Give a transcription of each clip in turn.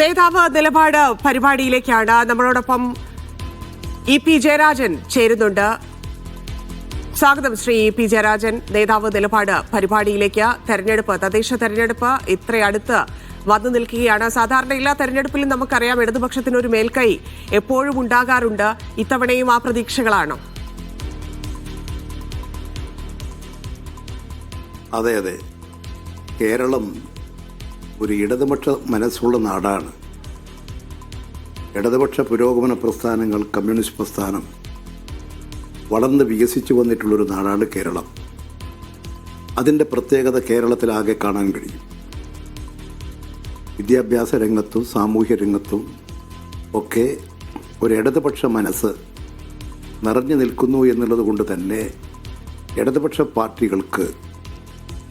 നേതാവ് നിലപാട് പരിപാടിയിലേക്കാണ് നമ്മളോടൊപ്പം ഇ പി ജയരാജൻ ചേരുന്നുണ്ട്. സ്വാഗതം ശ്രീ ഇ പി ജയരാജൻ. നേതാവ് നിലപാട് പരിപാടിയിലേക്ക് തെരഞ്ഞെടുപ്പ് തദ്ദേശ തെരഞ്ഞെടുപ്പ് ഇത്ര അടുത്ത് വന്നു നിൽക്കുകയാണ്. സാധാരണ എല്ലാ തെരഞ്ഞെടുപ്പിലും നമുക്കറിയാം ഇടതുപക്ഷത്തിന് ഒരു മേൽക്കൈ എപ്പോഴും ഉണ്ടാകാറുണ്ട്. ഇത്തവണയും ആ പ്രതീക്ഷകളാണോ? അതെ അതെ. കേരളം ഒരു ഇടതുപക്ഷ മനസ്സുള്ള നാടാണ്. ഇടതുപക്ഷ പുരോഗമന പ്രസ്ഥാനങ്ങൾ കമ്മ്യൂണിസ്റ്റ് പ്രസ്ഥാനം വളർന്ന് വികസിച്ചു വന്നിട്ടുള്ളൊരു നാടാണ് കേരളം. അതിന്റെ പ്രത്യേകത കേരളത്തിലാകെ കാണാൻ കഴിയും. വിദ്യാഭ്യാസ രംഗത്തും സാമൂഹ്യ രംഗത്തും ഒക്കെ ഒരു ഇടതുപക്ഷ മനസ്സ് നിറഞ്ഞു നിൽക്കുന്നു എന്നുള്ളത് കൊണ്ട് തന്നെ ഇടതുപക്ഷ പാർട്ടികൾക്ക്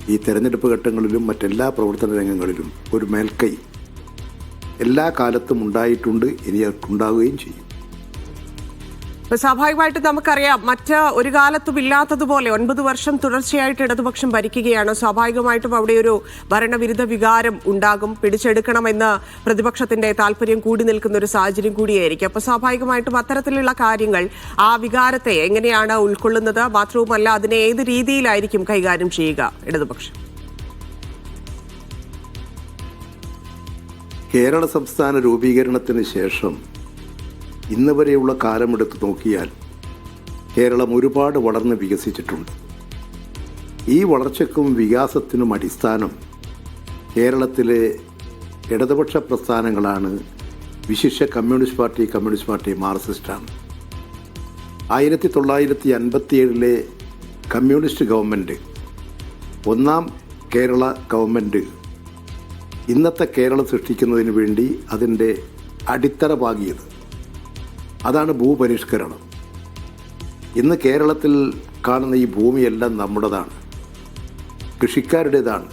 ഈ തെരഞ്ഞെടുപ്പ് ഘട്ടങ്ങളിലും മറ്റെല്ലാ പ്രവർത്തന രംഗങ്ങളിലും ഒരു മേൽക്കൈ എല്ലാ കാലത്തും ഉണ്ടായിട്ടുണ്ട് ഇനി ഉണ്ടാവുകയും ചെയ്യും. സ്വാഭാവികമായിട്ടും നമുക്കറിയാം മറ്റ് ഒരു കാലത്തും ഇല്ലാത്തതുപോലെ ഒൻപത് വർഷം തുടർച്ചയായിട്ട് ഇടതുപക്ഷം ഭരിക്കുകയാണ്. സ്വാഭാവികമായിട്ടും അവിടെ ഒരു ഭരണവിരുദ്ധ വികാരം ഉണ്ടാകും. പിടിച്ചെടുക്കണമെന്ന് പ്രതിപക്ഷത്തിന്റെ താല്പര്യം കൂടി നിൽക്കുന്ന ഒരു സാഹചര്യം കൂടിയായിരിക്കും. അപ്പൊ സ്വാഭാവികമായിട്ടും അത്തരത്തിലുള്ള കാര്യങ്ങൾ ആ വികാരത്തെ എങ്ങനെയാണ് ഉൾക്കൊള്ളുന്നത്? മാത്രവുമല്ല അതിനെ ഏത് രീതിയിലായിരിക്കും കൈകാര്യം ചെയ്യുക ഇടതുപക്ഷം? കേരള സംസ്ഥാന രൂപീകരണത്തിന് ശേഷം ഇന്ന് വരെയുള്ള കാലമെടുത്ത് നോക്കിയാൽ കേരളം ഒരുപാട് വളർന്ന് വികസിച്ചിട്ടുണ്ട്. ഈ വളർച്ചയ്ക്കും വികാസത്തിനും അടിസ്ഥാനം കേരളത്തിലെ ഇടതുപക്ഷ പ്രസ്ഥാനങ്ങളാണ് വിശിഷ്ട കമ്മ്യൂണിസ്റ്റ് പാർട്ടി കമ്മ്യൂണിസ്റ്റ് പാർട്ടി മാർക്സിസ്റ്റാണ്. ആയിരത്തി തൊള്ളായിരത്തി അൻപത്തിയേഴിലെ കമ്മ്യൂണിസ്റ്റ് ഗവൺമെന്റ് ഒന്നാം കേരള ഗവൺമെന്റ് ഇന്നത്തെ കേരളം സൃഷ്ടിക്കുന്നതിന് വേണ്ടി അതിന്റെ അടിത്തറ പാകിയത് അതാണ് ഭൂപരിഷ്കരണം. ഇന്ന് കേരളത്തിൽ കാണുന്ന ഈ ഭൂമിയെല്ലാം നമ്മുടേതാണ്. കൃഷിക്കാരുടേതാണ്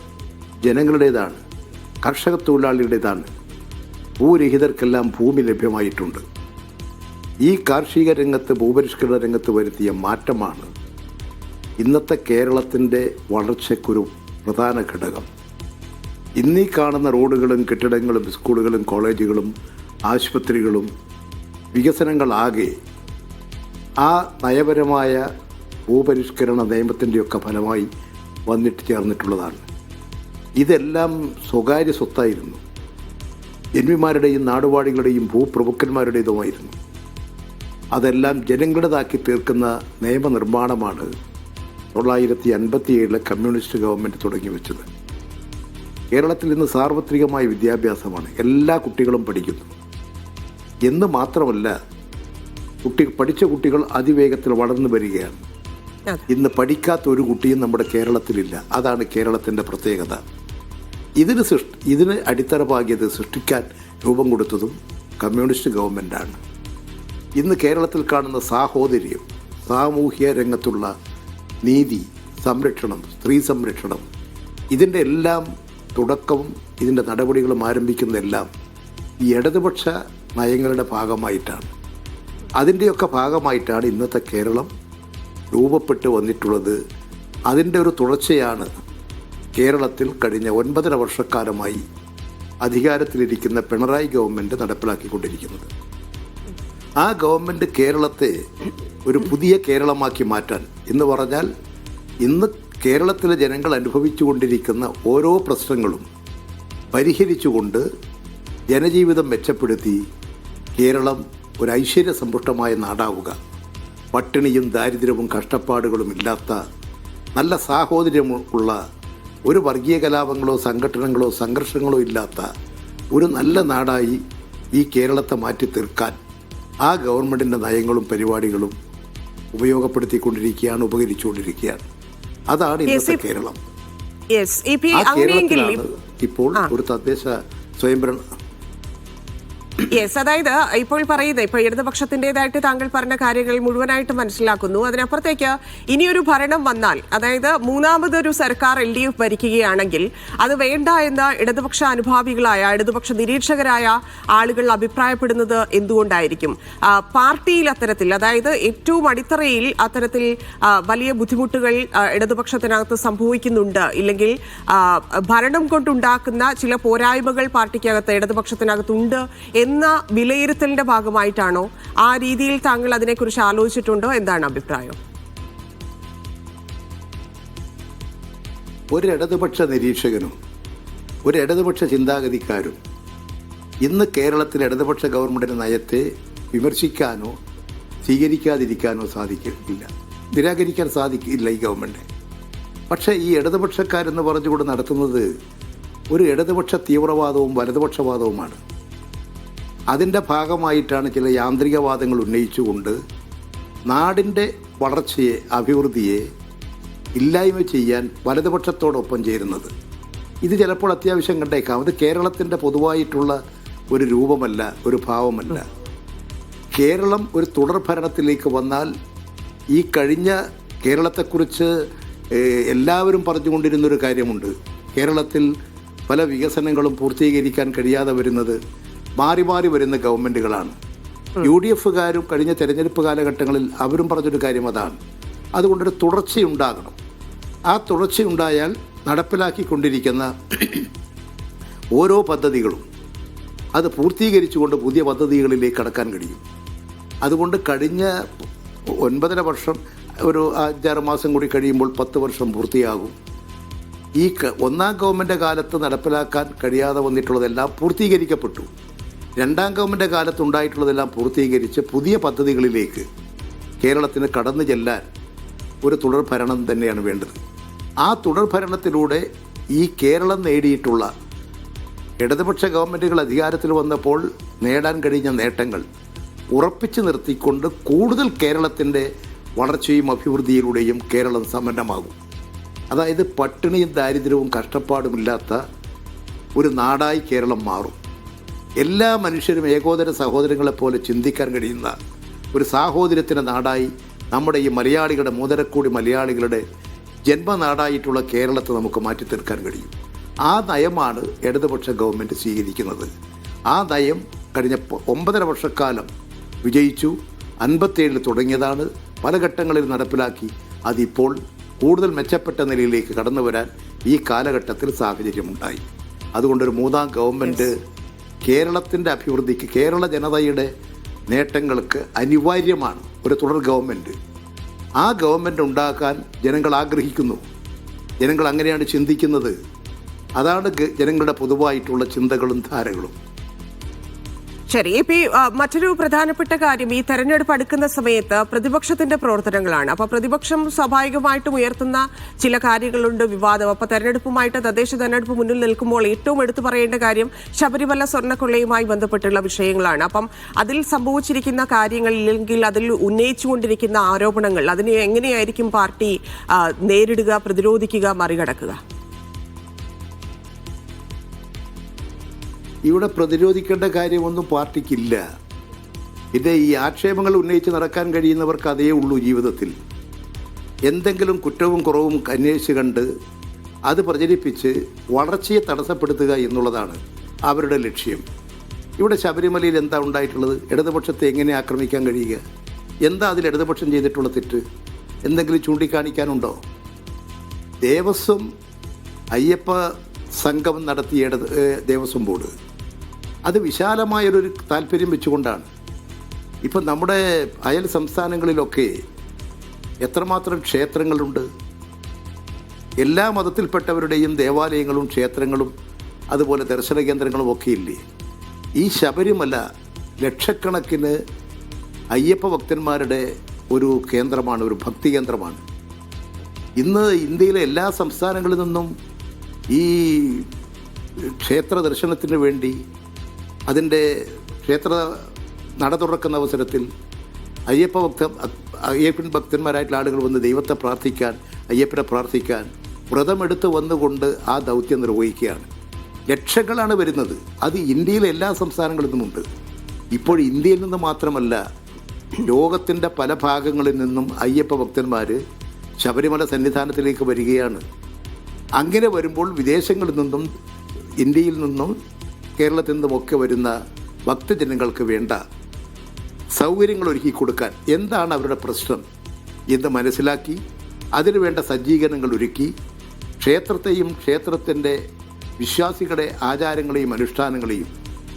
ജനങ്ങളുടേതാണ് കർഷക തൊഴിലാളികളുടേതാണ് ഭൂരഹിതർക്കെല്ലാം ഭൂമി ലഭ്യമായിട്ടുണ്ട്. ഈ കാർഷിക രംഗത്ത് ഭൂപരിഷ്കരണ രംഗത്ത് വരുത്തിയ മാറ്റമാണ് ഇന്നത്തെ കേരളത്തിന്റെ വളർച്ചയ്ക്കൊരു പ്രധാന ഘടകം. ഇന്നീ കാണുന്ന റോഡുകളും കെട്ടിടങ്ങളും സ്കൂളുകളും കോളേജുകളും ആശുപത്രികളും വികസനങ്ങളാകെ ആ നയപരമായ ഭൂപരിഷ്കരണ നിയമത്തിന്റെയൊക്കെ ഫലമായി വന്നിട്ട് ചേർന്നിട്ടുള്ളതാണ്. ഇതെല്ലാം സ്വകാര്യ സ്വത്തായിരുന്നു. ജന്മിമാരുടെയും നാടുവാഴികളുടെയും ഭൂപ്രഭുക്കന്മാരുടേതുമായിരുന്നു. അതെല്ലാം ജനങ്ങളുടേതാക്കി തീർക്കുന്ന നിയമനിർമ്മാണമാണ് തൊള്ളായിരത്തി അൻപത്തിയേഴിലെ കമ്മ്യൂണിസ്റ്റ് ഗവൺമെന്റ് തുടങ്ങി വെച്ചത് കേരളത്തിൽ ഇന്ന് സാർവത്രികമായ വിദ്യാഭ്യാസമാണ്. എല്ലാ കുട്ടികളും പഠിക്കുന്നു. എന്ന് മാത്രമല്ല കുട്ടി പഠിച്ച കുട്ടികൾ അതിവേഗത്തിൽ വളർന്നു വരികയാണ്. ഇന്ന് പഠിക്കാത്ത ഒരു കുട്ടിയും നമ്മുടെ കേരളത്തിലില്ല. അതാണ് കേരളത്തിന്റെ പ്രത്യേകത. ഇതിന് സൃഷ്ടി ഇതിന് അടിത്തറ പാകിയത് സൃഷ്ടിക്കാൻ രൂപം കൊടുത്തതും കമ്മ്യൂണിസ്റ്റ് ഗവൺമെന്റാണ് ഇന്ന് കേരളത്തിൽ കാണുന്ന സാഹോദര്യം സാമൂഹ്യ രംഗത്തുള്ള നീതി സംരക്ഷണം സ്ത്രീ സംരക്ഷണം ഇതിന്റെ എല്ലാം തുടക്കവും ഇതിന്റെ നടപടികളും ആരംഭിക്കുന്നതെല്ലാം ഈ ഇടതുപക്ഷ നയങ്ങളുടെ ഭാഗമായിട്ടാണ്. അതിന്റെയൊക്കെ ഭാഗമായിട്ടാണ് ഇന്നത്തെ കേരളം രൂപപ്പെട്ട് വന്നിട്ടുള്ളത്. അതിന്റെ ഒരു തുടർച്ചയാണ് കേരളത്തിൽ കഴിഞ്ഞ ഒൻപതര വർഷക്കാലമായി അധികാരത്തിലിരിക്കുന്ന പിണറായി ഗവൺമെന്റ് നടപ്പിലാക്കിക്കൊണ്ടിരിക്കുന്നത്. ആ ഗവൺമെന്റ് കേരളത്തെ ഒരു പുതിയ കേരളമാക്കി മാറ്റാൻ എന്ന് പറഞ്ഞാൽ ഇന്ന് കേരളത്തിലെ ജനങ്ങൾ അനുഭവിച്ചുകൊണ്ടിരിക്കുന്ന ഓരോ പ്രശ്നങ്ങളും പരിഹരിച്ചുകൊണ്ട് ജനജീവിതം മെച്ചപ്പെടുത്തി കേരളം ഒരു ഐശ്വര്യ ഐശ്വര്യസമ്പുഷ്ടമായ നാടാവുക. പട്ടിണിയും ദാരിദ്ര്യവും കഷ്ടപ്പാടുകളും ഇല്ലാത്ത നല്ല സാഹോദര്യമുള്ള ഒരു വർഗീയ കലാപങ്ങളോ സംഘടനകളോ സംഘർഷങ്ങളോ ഇല്ലാത്ത ഒരു നല്ല നാടായി ഈ കേരളത്തെ മാറ്റി തീർക്കാൻ ആ ഗവൺമെന്റിന്റെ നയങ്ങളും പരിപാടികളും ഉപയോഗപ്പെടുത്തിക്കൊണ്ടിരിക്കുകയാണ് ഉപകരിച്ചുകൊണ്ടിരിക്കുകയാണ്. അതാണ് ഇന്നത്തെ കേരളം. ആ കേരളത്തിലാണ് ഇപ്പോൾ ഒരു തദ്ദേശ സ്വയംഭരണ യെസ് അതായത് ഇപ്പോൾ പറയുന്നത് ഇപ്പോൾ ഇടതുപക്ഷത്തിന്റേതായിട്ട് താങ്കൾ പറഞ്ഞ കാര്യങ്ങൾ മുഴുവനായിട്ട് മനസ്സിലാക്കുന്നു. അതിനപ്പുറത്തേക്ക് ഇനിയൊരു ഭരണം വന്നാൽ അതായത് മൂന്നാമതൊരു സർക്കാർ എൽ ഡി എഫ് ഭരിക്കുകയാണെങ്കിൽ അത് വേണ്ട എന്ന് ഇടതുപക്ഷ അനുഭാവികളായ ഇടതുപക്ഷ നിരീക്ഷകരായ ആളുകൾ അഭിപ്രായപ്പെടുന്നത് എന്തുകൊണ്ടായിരിക്കും? പാർട്ടിയിൽ അത്തരത്തിൽ അതായത് ഏറ്റവും അടിത്തറയിൽ അത്തരത്തിൽ വലിയ ബുദ്ധിമുട്ടുകൾ ഇടതുപക്ഷത്തിനകത്ത് സംഭവിക്കുന്നുണ്ട്. ഇല്ലെങ്കിൽ ഭരണം കൊണ്ടുണ്ടാക്കുന്ന ചില പോരായ്മകൾ പാർട്ടിക്കകത്ത് ഇടതുപക്ഷത്തിനകത്തുണ്ട് എന്ന വിലയിരുത്തലിന്റെ ഭാഗമായിട്ടാണോ ആ രീതിയിൽ താങ്കൾ അതിനെക്കുറിച്ച് ആലോചിച്ചിട്ടുണ്ടോ? എന്താണ് അഭിപ്രായം? ഒരു ഇടതുപക്ഷ നിരീക്ഷകനും ഒരു ഇടതുപക്ഷ ചിന്താഗതിക്കാരും ഇന്ന് കേരളത്തിലെ ഇടതുപക്ഷ ഗവൺമെന്റിന്റെ നയത്തെ വിമർശിക്കാനോ സ്വീകരിക്കാതിരിക്കാനോ സാധിക്കില്ല നിരാകരിക്കാൻ സാധിക്കില്ല ഈ ഗവൺമെന്റ് പക്ഷേ ഈ ഇടതുപക്ഷക്കാരെന്ന് പറഞ്ഞുകൊണ്ട് നടത്തുന്നത് ഒരു ഇടതുപക്ഷ തീവ്രവാദവും വലതുപക്ഷവാദവുമാണ്. അതിന്റെ ഭാഗമായിട്ടാണ് ചില യാന്ത്രികവാദങ്ങൾ ഉന്നയിച്ചുകൊണ്ട് നാടിന്റെ വളർച്ചയെ അഭിവൃദ്ധിയെ ഇല്ലായ്മ ചെയ്യാൻ വലതുപക്ഷത്തോടൊപ്പം ചേരുന്നത്. ഇത് ചിലപ്പോൾ അത്യാവശ്യം കണ്ടേക്കാം. അത് കേരളത്തിന്റെ പൊതുവായിട്ടുള്ള ഒരു രൂപമല്ല ഒരു ഭാവമല്ല. കേരളം ഒരു തുടർഭരണത്തിലേക്ക് വന്നാൽ ഈ കഴിഞ്ഞ കേരളത്തെക്കുറിച്ച് എല്ലാവരും പറഞ്ഞുകൊണ്ടിരുന്നൊരു കാര്യമുണ്ട്. കേരളത്തിൽ പല വികസനങ്ങളും പൂർത്തീകരിക്കാൻ കഴിയാതെ വരുന്നത് മാറി മാറി വരുന്ന ഗവൺമെന്റുകളാണ് യു ഡി എഫുകാരും കഴിഞ്ഞ തെരഞ്ഞെടുപ്പ് കാലഘട്ടങ്ങളിൽ അവരും പറഞ്ഞൊരു കാര്യം അതാണ്. അതുകൊണ്ടൊരു തുടർച്ചയുണ്ടാകണം. ആ തുടർച്ചയുണ്ടായാൽ നടപ്പിലാക്കിക്കൊണ്ടിരിക്കുന്ന ഓരോ പദ്ധതികളും അത് പൂർത്തീകരിച്ചുകൊണ്ട് പുതിയ പദ്ധതികളിലേക്ക് കടക്കാൻ കഴിയും. അതുകൊണ്ട് കഴിഞ്ഞ ഒൻപതര വർഷം ഒരു അഞ്ചാറ് മാസം കൂടി കഴിയുമ്പോൾ പത്ത് വർഷം പൂർത്തിയാകും. ഈ ഒന്നാം ഗവൺമെന്റ് കാലത്ത് നടപ്പിലാക്കാൻ കഴിയാതെ വന്നിട്ടുള്ളതെല്ലാം പൂർത്തീകരിക്കപ്പെട്ടു. രണ്ടാം ഗവൺമെന്റ് കാലത്തുണ്ടായിട്ടുള്ളതെല്ലാം പൂർത്തീകരിച്ച് പുതിയ പദ്ധതികളിലേക്ക് കേരളത്തിന് കടന്നു ചെല്ലാൻ ഒരു തുടർ ഭരണം തന്നെയാണ് വേണ്ടത്. ആ തുടർ ഭരണത്തിലൂടെ ഈ കേരളം നേടിയിട്ടുള്ള ഇടതുപക്ഷ ഗവൺമെന്റുകൾ അധികാരത്തിൽ വന്നപ്പോൾ നേടാൻ കഴിഞ്ഞ നേട്ടങ്ങൾ ഉറപ്പിച്ചു നിർത്തിക്കൊണ്ട് കൂടുതൽ കേരളത്തിന്റെ വളർച്ചയും അഭിവൃദ്ധിയിലൂടെയും കേരളം സമ്പന്നമാകും. അതായത് പട്ടിണിയും ദാരിദ്ര്യവും കഷ്ടപ്പാടുമില്ലാത്ത ഒരു നാടായി കേരളം മാറും. എല്ലാ മനുഷ്യരും ഏകോദര സഹോദരങ്ങളെപ്പോലെ ചിന്തിക്കാൻ കഴിയുന്ന ഒരു സാഹോദര്യത്തിന്റെ നാടായി നമ്മുടെ ഈ മലയാളികളുടെ മൂതരക്കൂടി മലയാളികളുടെ ജന്മനാടായിട്ടുള്ള കേരളത്തെ നമുക്ക് മാറ്റി മാറ്റിത്തീർക്കാൻ കഴിയും. ആ നയമാണ് ഇടതുപക്ഷ ഗവൺമെന്റ് സ്വീകരിക്കുന്നത്. ആ നയം കഴിഞ്ഞ ഒമ്പതര വർഷക്കാലം വിജയിച്ചു. അൻപത്തേഴിൽ തുടങ്ങിയതാണ്. പല ഘട്ടങ്ങളിൽ നടപ്പിലാക്കി. അതിപ്പോൾ കൂടുതൽ മെച്ചപ്പെട്ട നിലയിലേക്ക് കടന്നു വരാൻ ഈ കാലഘട്ടത്തിൽ സാഹചര്യമുണ്ടായി. അതുകൊണ്ടൊരു മൂന്നാം ഗവൺമെന്റ് കേരളത്തിന്റെ അഭിവൃദ്ധിക്ക് കേരള ജനതയുടെ നേട്ടങ്ങൾക്ക് അനിവാര്യമാണ് ഒരു തുടർ ഗവൺമെന്റ് ആ ഗവൺമെന്റ് ഉണ്ടാക്കാൻ ജനങ്ങൾ ആഗ്രഹിക്കുന്നു. ജനങ്ങൾ അങ്ങനെയാണ് ചിന്തിക്കുന്നത്. അതാണ് ജനങ്ങളുടെ പൊതുവായിട്ടുള്ള ചിന്തകളും ധാരകളും. ശരി ഇപ്പൊ മറ്റൊരു പ്രധാനപ്പെട്ട കാര്യം ഈ തെരഞ്ഞെടുപ്പ് അടുക്കുന്ന സമയത്ത് പ്രതിപക്ഷത്തിന്റെ പ്രവർത്തനങ്ങളാണ്. അപ്പൊ പ്രതിപക്ഷം സ്വാഭാവികമായിട്ടും ഉയർത്തുന്ന ചില കാര്യങ്ങളുണ്ട് വിവാദം. അപ്പൊ തെരഞ്ഞെടുപ്പുമായിട്ട് തദ്ദേശ തെരഞ്ഞെടുപ്പ് മുന്നിൽ നിൽക്കുമ്പോൾ ഏറ്റവും എടുത്തു പറയേണ്ട കാര്യം ശബരിമല സ്വർണക്കൊള്ളയുമായി ബന്ധപ്പെട്ടുള്ള വിഷയങ്ങളാണ്. അപ്പം അതിൽ സംഭവിച്ചിരിക്കുന്ന കാര്യങ്ങൾ ഇല്ലെങ്കിൽ അതിൽ ഉന്നയിച്ചുകൊണ്ടിരിക്കുന്ന ആരോപണങ്ങൾ അതിനെ എങ്ങനെയായിരിക്കും പാർട്ടി നേരിടുക പ്രതിരോധിക്കുക മറികടക്കുക? ഇവിടെ പ്രതിരോധിക്കേണ്ട കാര്യമൊന്നും പാർട്ടിക്കില്ല. ഇത് ഈ ആക്ഷേപങ്ങൾ ഉന്നയിച്ച് നടക്കാൻ കഴിയുന്നവർക്ക് അതേ ഉള്ളൂ ജീവിതത്തിൽ. എന്തെങ്കിലും കുറ്റവും കുറവും അന്വേഷിച്ച് കണ്ട് അത് പ്രചരിപ്പിച്ച് വളർച്ചയെ തടസ്സപ്പെടുത്തുക എന്നുള്ളതാണ് അവരുടെ ലക്ഷ്യം. ഇവിടെ ശബരിമലയിൽ എന്താ ഉണ്ടായിട്ടുള്ളത്? ഇടതുപക്ഷത്തെ എങ്ങനെ ആക്രമിക്കാൻ കഴിയുക? എന്താ അതിൽ ഇടതുപക്ഷം ചെയ്തിട്ടുള്ള തെറ്റ്? എന്തെങ്കിലും ചൂണ്ടിക്കാണിക്കാനുണ്ടോ? ദേവസ്വം അയ്യപ്പ സംഘം നടത്തിയ ദേവസ്വം ബോർഡ്. അത് വിശാലമായൊരു താല്പര്യം വെച്ചുകൊണ്ടാണ്. ഇപ്പം നമ്മുടെ അയൽ സംസ്ഥാനങ്ങളിലൊക്കെ എത്രമാത്രം ക്ഷേത്രങ്ങളുണ്ട്? എല്ലാ മതത്തിൽപ്പെട്ടവരുടെയും ദേവാലയങ്ങളും ക്ഷേത്രങ്ങളും അതുപോലെ ദർശന കേന്ദ്രങ്ങളും ഒക്കെ ഇല്ലേ ഈ ശബരിമല ലക്ഷക്കണക്കിന് അയ്യപ്പ ഭക്തന്മാരുടെ ഒരു കേന്ദ്രമാണ് ഒരു ഭക്തി കേന്ദ്രമാണ്. ഇന്ന് ഇന്ത്യയിലെ എല്ലാ സംസ്ഥാനങ്ങളിൽ നിന്നും ഈ ക്ഷേത്ര ദർശനത്തിന് വേണ്ടി അതിന്റെ ക്ഷേത്ര നട തുറക്കുന്ന അവസരത്തിൽ അയ്യപ്പ ഭക്ത അയ്യപ്പൻ ഭക്തന്മാരായിട്ടുള്ള ആളുകൾ വന്ന് ദൈവത്തെ പ്രാർത്ഥിക്കാൻ അയ്യപ്പനെ പ്രാർത്ഥിക്കാൻ വ്രതമെടുത്ത് വന്നുകൊണ്ട് ആ ദൗത്യം നിർവഹിക്കുകയാണ്. ലക്ഷങ്ങളാണ് വരുന്നത്. അത് ഇന്ത്യയിലെ എല്ലാ സംസ്ഥാനങ്ങളിൽ നിന്നുമുണ്ട്. ഇപ്പോൾ ഇന്ത്യയിൽ നിന്ന് മാത്രമല്ല ലോകത്തിന്റെ പല ഭാഗങ്ങളിൽ നിന്നും അയ്യപ്പ ഭക്തന്മാർ ശബരിമല സന്നിധാനത്തിലേക്ക് വരികയാണ്. അങ്ങനെ വരുമ്പോൾ വിദേശങ്ങളിൽ നിന്നും ഇന്ത്യയിൽ നിന്നും കേരളത്തിൽ നിന്നുമൊക്കെ വരുന്ന ഭക്തജനങ്ങൾക്ക് വേണ്ട സൗകര്യങ്ങൾ ഒരുക്കി കൊടുക്കാൻ എന്താണ് അവരുടെ പ്രശ്നം എന്ന് മനസ്സിലാക്കി അതിനുവേണ്ട സജ്ജീകരണങ്ങൾ ഒരുക്കി ക്ഷേത്രത്തെയും ക്ഷേത്രത്തിന്റെ വിശ്വാസികളുടെ ആചാരങ്ങളെയും അനുഷ്ഠാനങ്ങളെയും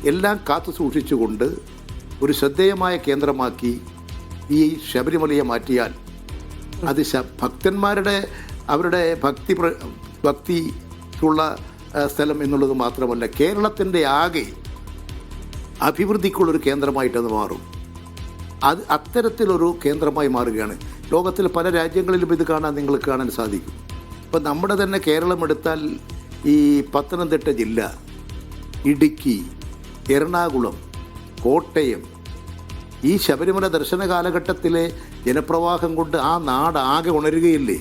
എല്ലാം കാത്തു സൂക്ഷിച്ചുകൊണ്ട് ഒരു ശ്രദ്ധേയമായ കേന്ദ്രമാക്കി ഈ ശബരിമലയെ മാറ്റിയാൽ അത് ഭക്തന്മാരുടെ അവരുടെ ഭക്തി ഭക്തിക്കുള്ള സ്ഥലം എന്നുള്ളത് മാത്രമല്ല കേരളത്തിന്റെ ആകെ അഭിവൃദ്ധിക്കുള്ളൊരു കേന്ദ്രമായിട്ടത് മാറും. അത് അത്തരത്തിലൊരു കേന്ദ്രമായി മാറുകയാണ്. ലോകത്തിലെ പല രാജ്യങ്ങളിലും ഇത് കാണാൻ നിങ്ങൾക്ക് കാണാൻ സാധിക്കും. ഇപ്പം നമ്മുടെ തന്നെ കേരളം എടുത്താൽ ഈ പത്തനംതിട്ട ജില്ല ഇടുക്കി എറണാകുളം കോട്ടയം ഈ ശബരിമല ദർശന കാലഘട്ടത്തിലെ ജനപ്രവാഹം കൊണ്ട് ആ നാട് ആകെ ഉണരുകയില്ലേ?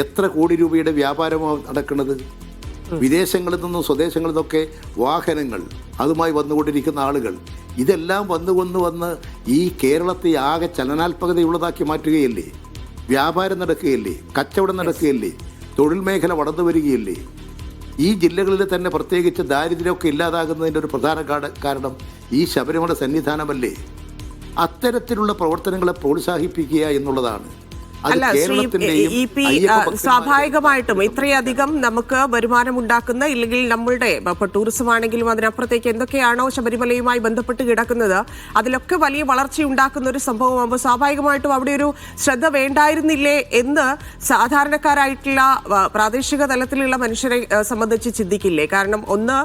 എത്ര കോടി രൂപയുടെ വ്യാപാരമാണ് നടക്കുന്നത്? വിദേശങ്ങളിൽ നിന്നും സ്വദേശങ്ങളിൽ നിന്നൊക്കെ വാഹനങ്ങൾ അതുമായി വന്നുകൊണ്ടിരിക്കുന്ന ആളുകൾ ഇതെല്ലാം വന്നു വന്ന് വന്ന് ഈ കേരളത്തെ ആകെ ചലനാത്മകതയുള്ളതാക്കി മാറ്റുകയല്ലേ? വ്യാപാരം നടക്കുകയല്ലേ? കച്ചവടം നടക്കുകയല്ലേ? തൊഴിൽ മേഖല വളർന്നു വരികയല്ലേ? ഈ ജില്ലകളിൽ തന്നെ പ്രത്യേകിച്ച് ദാരിദ്ര്യമൊക്കെ ഇല്ലാതാകുന്നതിന്റെ ഒരു പ്രധാന കാരണം ഈ ശബരിമല സന്നിധാനമല്ലേ? അത്തരത്തിലുള്ള പ്രവർത്തനങ്ങളെ പ്രോത്സാഹിപ്പിക്കുക എന്നുള്ളതാണ്. അല്ല ശ്രീ ഇ പി സ്വാഭാവികമായിട്ടും ഇത്രയധികം നമുക്ക് വരുമാനമുണ്ടാക്കുന്ന ഇല്ലെങ്കിൽ നമ്മളുടെ ഇപ്പൊ ടൂറിസം ആണെങ്കിലും അതിനപ്പുറത്തേക്ക് എന്തൊക്കെയാണോ ശബരിമലയുമായി ബന്ധപ്പെട്ട് കിടക്കുന്നത് അതിലൊക്കെ വലിയ വളർച്ച ഉണ്ടാക്കുന്ന ഒരു സംഭവമാകുമ്പോൾ സ്വാഭാവികമായിട്ടും അവിടെ ഒരു ശ്രദ്ധ വേണ്ടായിരുന്നില്ലേ എന്ന് സാധാരണക്കാരായിട്ടുള്ള പ്രാദേശിക തലത്തിലുള്ള മനുഷ്യരെ സംബന്ധിച്ച് ചിന്തിക്കില്ലേ? കാരണം ഒന്ന്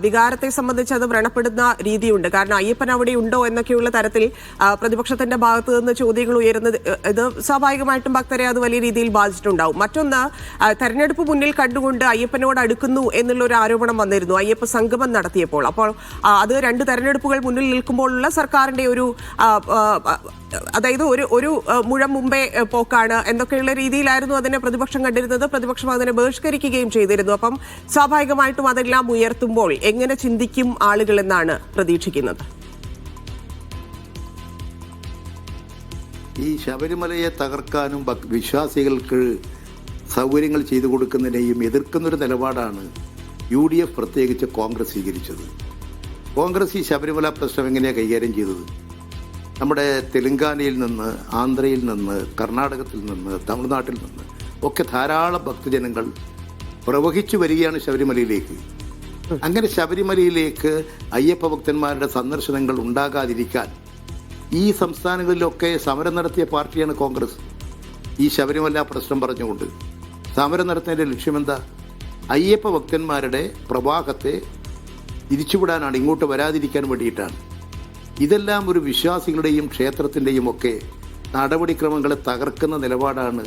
വികാരത്തെ സംബന്ധിച്ച് അത് വ്രണപ്പെടുന്ന രീതിയുണ്ട്. കാരണം അയ്യപ്പൻ അവിടെ ഉണ്ടോ എന്നൊക്കെയുള്ള തരത്തിൽ പ്രതിപക്ഷത്തിന്റെ ഭാഗത്ത് നിന്ന് ചോദ്യങ്ങൾ ഉയരുന്നത് ഇത് ഇത് സ്വാഭാവികമായിട്ടും ഭക്തരെ അത് വലിയ രീതിയിൽ ബാധിച്ചിട്ടുണ്ടാവും. മറ്റൊന്ന് തെരഞ്ഞെടുപ്പ് മുന്നിൽ കണ്ടുകൊണ്ട് അയ്യപ്പനോട് അടുക്കുന്നു എന്നുള്ള ഒരു ആരോപണം വന്നിരുന്നു. അയ്യപ്പ സംഗമം നടത്തിയപ്പോൾ. അപ്പോൾ അത് രണ്ട് തെരഞ്ഞെടുപ്പുകൾ മുന്നിൽ നിൽക്കുമ്പോഴുള്ള സർക്കാരിന്റെ ഒരു അതായത് ഒരു ഒരു മുഴം മുമ്പേ പോക്കാണ് എന്നൊക്കെയുള്ള രീതിയിലായിരുന്നു അതിനെ പ്രതിപക്ഷം കണ്ടിരുന്നത്. പ്രതിപക്ഷം അതിനെ ബഹിഷ്കരിക്കുകയും ചെയ്തിരുന്നു. അപ്പം സ്വാഭാവികമായിട്ടും അതെല്ലാം ഉയർത്തുമ്പോൾ എങ്ങനെ ചിന്തിക്കും ആളുകൾ എന്നാണ് പ്രതീക്ഷിക്കുന്നത്. ഈ ശബരിമലയെ തകർക്കാനും വിശ്വാസികൾക്ക് സൗകര്യങ്ങൾ ചെയ്തു കൊടുക്കുന്നതിനെയും എതിർക്കുന്നൊരു നിലപാടാണ് യു ഡി എഫ് പ്രത്യേകിച്ച് കോൺഗ്രസ് സ്വീകരിച്ചത്. കോൺഗ്രസ് ഈ ശബരിമല പ്രശ്നം എങ്ങനെയാണ് കൈകാര്യം ചെയ്തത്? നമ്മുടെ തെലങ്കാനയിൽ നിന്ന് ആന്ധ്രയിൽ നിന്ന് കർണാടകത്തിൽ നിന്ന് തമിഴ്നാട്ടിൽ നിന്ന് ഒക്കെ ധാരാളം ഭക്തജനങ്ങൾ പ്രവഹിച്ചു വരികയാണ് ശബരിമലയിലേക്ക്. അങ്ങനെ ശബരിമലയിലേക്ക് അയ്യപ്പ ഭക്തന്മാരുടെ സന്ദർശനങ്ങൾ ഉണ്ടാകാതിരിക്കാൻ ഈ സംസ്ഥാനങ്ങളിലൊക്കെ സമരം നടത്തിയ പാർട്ടിയാണ് കോൺഗ്രസ്. ഈ ശബരിമല പ്രശ്നം പറഞ്ഞുകൊണ്ട്. സമരം നടത്തുന്നതിന്റെ ലക്ഷ്യമെന്താ? അയ്യപ്പ ഭക്തന്മാരുടെ പ്രവാഹത്തെ തിരിച്ചുവിടാനാണ് ഇങ്ങോട്ട് വരാതിരിക്കാൻ വേണ്ടിയിട്ടാണ്. ഇതെല്ലാം ഒരു വിശ്വാസികളുടെയും ക്ഷേത്രത്തിന്റെയും ഒക്കെ നടപടിക്രമങ്ങളെ തകർക്കുന്ന നിലപാടാണ്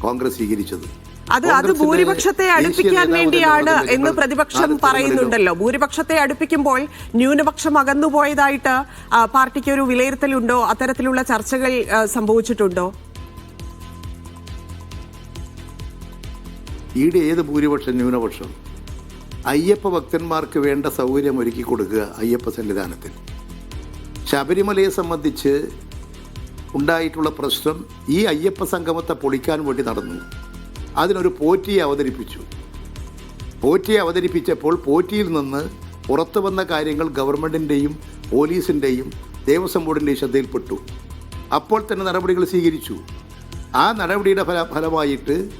കോൺഗ്രസ് സ്വീകരിച്ചത്. അത് അത് ഭൂരിപക്ഷത്തെ അടുപ്പിക്കാൻ വേണ്ടിയാണ് എന്ന് പ്രതിപക്ഷം പറയുന്നുണ്ടല്ലോ. ഭൂരിപക്ഷത്തെ അടുപ്പിക്കുമ്പോൾ ന്യൂനപക്ഷം അകന്നുപോയതായിട്ട് പാർട്ടിക്ക് ഒരു വിലയിരുത്തലുണ്ടോ? അത്തരത്തിലുള്ള ചർച്ചകൾ സംഭവിച്ചിട്ടുണ്ടോ? ഈടെ ഏത് ഭൂരിപക്ഷം? ന്യൂനപക്ഷം. അയ്യപ്പ ഭക്തന്മാർക്ക് വേണ്ട സൗകര്യം ഒരുക്കി കൊടുക്കുക അയ്യപ്പ സന്നിധാനത്തിൽ. ശബരിമലയെ സംബന്ധിച്ച് ഉണ്ടായിട്ടുള്ള പ്രശ്നം ഈ അയ്യപ്പ സംഗമത്തെ പൊളിക്കാൻ വേണ്ടി നടന്നു. അതിനൊരു പോറ്റിയെ അവതരിപ്പിച്ചു. പോറ്റിയെ അവതരിപ്പിച്ചപ്പോൾ പോറ്റിയിൽ നിന്ന് പുറത്തു വന്ന കാര്യങ്ങൾ ഗവൺമെന്റിന്റെയും പോലീസിന്റെയും ദേവസ്വം ബോർഡിന്റെയും ശ്രദ്ധയിൽപ്പെട്ടു. അപ്പോൾ തന്നെ നടപടികൾ സ്വീകരിച്ചു. ആ നടപടിയുടെ ഫല ഫലമായിട്ട്